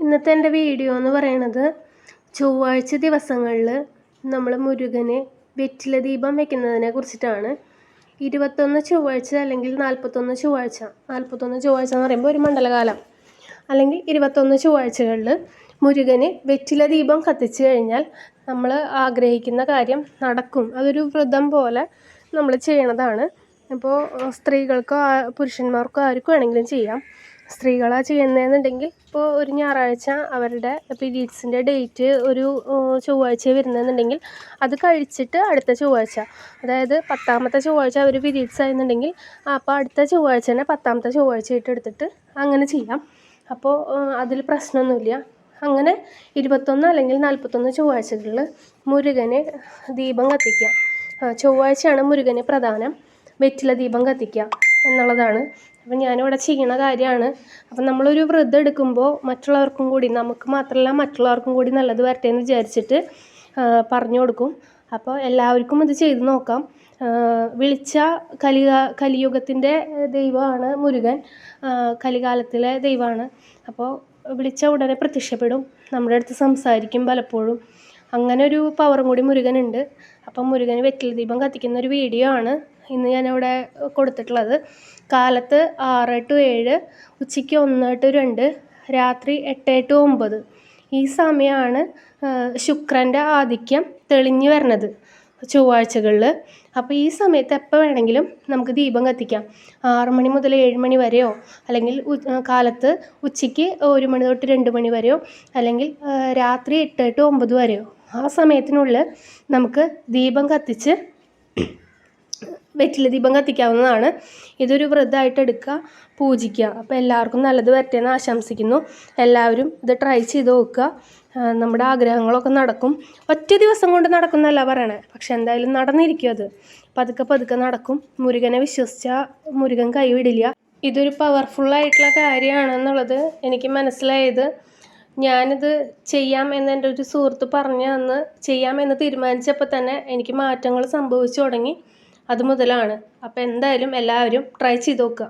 ഇന്നത്തെ എന്റെ വീഡിയോ എന്ന് പറയണത് ചൊവ്വാഴ്ച ദിവസങ്ങളിൽ നമ്മൾ മുരുകന് വെറ്റില ദീപം വെക്കുന്നതിനെ കുറിച്ചിട്ടാണ്. ഇരുപത്തൊന്ന് ചൊവ്വാഴ്ച അല്ലെങ്കിൽ നാൽപ്പത്തൊന്ന് ചൊവ്വാഴ്ച. നാൽപ്പത്തൊന്ന് ചൊവ്വാഴ്ച എന്ന് പറയുമ്പോൾ ഒരു മണ്ഡലകാലം. അല്ലെങ്കിൽ ഇരുപത്തൊന്ന് ചൊവ്വാഴ്ചകളിൽ മുരുകന് വെറ്റില ദീപം കത്തിച്ച് കഴിഞ്ഞാൽ നമ്മൾ ആഗ്രഹിക്കുന്ന കാര്യം നടക്കും. അതൊരു വ്രതം പോലെ നമ്മൾ ചെയ്യണതാണ്. ഇപ്പോൾ സ്ത്രീകൾക്കോ പുരുഷന്മാർക്കോ ആർക്കും വേണമെങ്കിലും ചെയ്യാം. സ്ത്രീകളാണ് ചെയ്യുന്നതെന്നുണ്ടെങ്കിൽ ഇപ്പോൾ ഒരു ഞായറാഴ്ച അവരുടെ പീരീഡ്സിന്റെ ഡേറ്റ് ഒരു ചൊവ്വാഴ്ച വരുന്നതെന്നുണ്ടെങ്കിൽ അത് കഴിച്ചിട്ട് അടുത്ത ചൊവ്വാഴ്ച അതായത് പത്താമത്തെ ചൊവ്വാഴ്ച അവർ പീരീഡ്സ് ആയിരുന്നുണ്ടെങ്കിൽ അപ്പോൾ അടുത്ത ചൊവ്വാഴ്ച തന്നെ പത്താമത്തെ ചൊവ്വാഴ്ചയായിട്ട് എടുത്തിട്ട് അങ്ങനെ ചെയ്യാം. അപ്പോൾ അതിൽ പ്രശ്നമൊന്നുമില്ല. അങ്ങനെ ഇരുപത്തൊന്ന് അല്ലെങ്കിൽ നാൽപ്പത്തൊന്ന് ചൊവ്വാഴ്ചകളിൽ മുരുകനെ ദീപം കത്തിക്കുക. ചൊവ്വാഴ്ചയാണ് മുരുകന് പ്രധാനം. വെറ്റില ദീപം കത്തിക്കുക. എന്നുള്ളതാണ്. അപ്പം ഞാനിവിടെ ചെയ്യണ കാര്യമാണ്. അപ്പം നമ്മളൊരു വ്രതം എടുക്കുമ്പോൾ മറ്റുള്ളവർക്കും കൂടി നമുക്ക് മാത്രമല്ല മറ്റുള്ളവർക്കും കൂടി നല്ലത് വരട്ടെ എന്ന് വിചാരിച്ചിട്ട് പറഞ്ഞു കൊടുക്കും. അപ്പോൾ എല്ലാവർക്കും ഇത് ചെയ്ത് നോക്കാം. വിളിച്ച കലിക കലിയുഗത്തിന്റെ ദൈവമാണ് മുരുകൻ. കലികാലത്തിലെ ദൈവമാണ്. അപ്പോൾ വിളിച്ച ഉടനെ പ്രത്യക്ഷപ്പെടും. നമ്മുടെ അടുത്ത് സംസാരിക്കും പലപ്പോഴും. അങ്ങനെ ഒരു പവറും കൂടി മുരുകനുണ്ട്. അപ്പം മുരുകന് വെറ്റില ദീപം കത്തിക്കുന്ന ഒരു വീഡിയോ ആണ്. ഇന്ന് ഞാനിവിടെ കൊടുത്തിട്ടുള്ളത്. കാലത്ത് ആറ് ടു ഏഴ് ഉച്ചയ്ക്ക് ഒന്ന് ടു രണ്ട് രാത്രി എട്ട് ടു ഒമ്പത്. ഈ സമയമാണ് ശുക്രന്റെ ആധിക്യം തെളിഞ്ഞു വരണത് ചൊവ്വാഴ്ചകളിൽ അപ്പോൾ ഈ സമയത്ത് എപ്പോൾ വേണമെങ്കിലും നമുക്ക് ദീപം കത്തിക്കാം. ആറ് മണി മുതൽ ഏഴ് മണി വരെയോ അല്ലെങ്കിൽ കാലത്ത് ഉച്ചയ്ക്ക് ഒരു മണി തൊട്ട് രണ്ട് മണി വരെയോ അല്ലെങ്കിൽ രാത്രി എട്ട് ടു ഒമ്പത് വരെയോ ആ സമയത്തിനുള്ളിൽ നമുക്ക് ദീപം കത്തിച്ച് വെറ്റില ദീപം കത്തിക്കാവുന്നതാണ്. ഇതൊരു വ്രതമായിട്ട് എടുക്കുക പൂജിക്കുക. അപ്പോൾ എല്ലാവർക്കും നല്ലത് വരട്ടെ എന്ന് ആശംസിക്കുന്നു. എല്ലാവരും ഇത് ട്രൈ ചെയ്ത് നോക്കുക. നമ്മുടെ ആഗ്രഹങ്ങളൊക്കെ നടക്കും. ഒറ്റ ദിവസം കൊണ്ട് നടക്കുന്നല്ല പറയണേ. പക്ഷെ എന്തായാലും നടന്നിരിക്കും അത്. പതുക്കെ പതുക്കെ നടക്കും. മുരുകനെ വിശ്വസിച്ചാൽ മുരുകൻ കൈവിടില്ല. ഇതൊരു പവർഫുള്ളായിട്ടുള്ള കാര്യമാണെന്നുള്ളത് എനിക്ക് മനസ്സിലായത്. ഞാനിത് ചെയ്യാം എന്ന് എന്റെ ഒരു സുഹൃത്ത് പറഞ്ഞു അന്ന് ചെയ്യാം എന്ന് തീരുമാനിച്ചപ്പോൾ തന്നെ എനിക്ക് മാറ്റങ്ങൾ സംഭവിച്ചു തുടങ്ങി. അത് മുതലാണ്. അപ്പോൾ എന്തായാലും എല്ലാവരും ട്രൈ ചെയ്ത് നോക്കുക.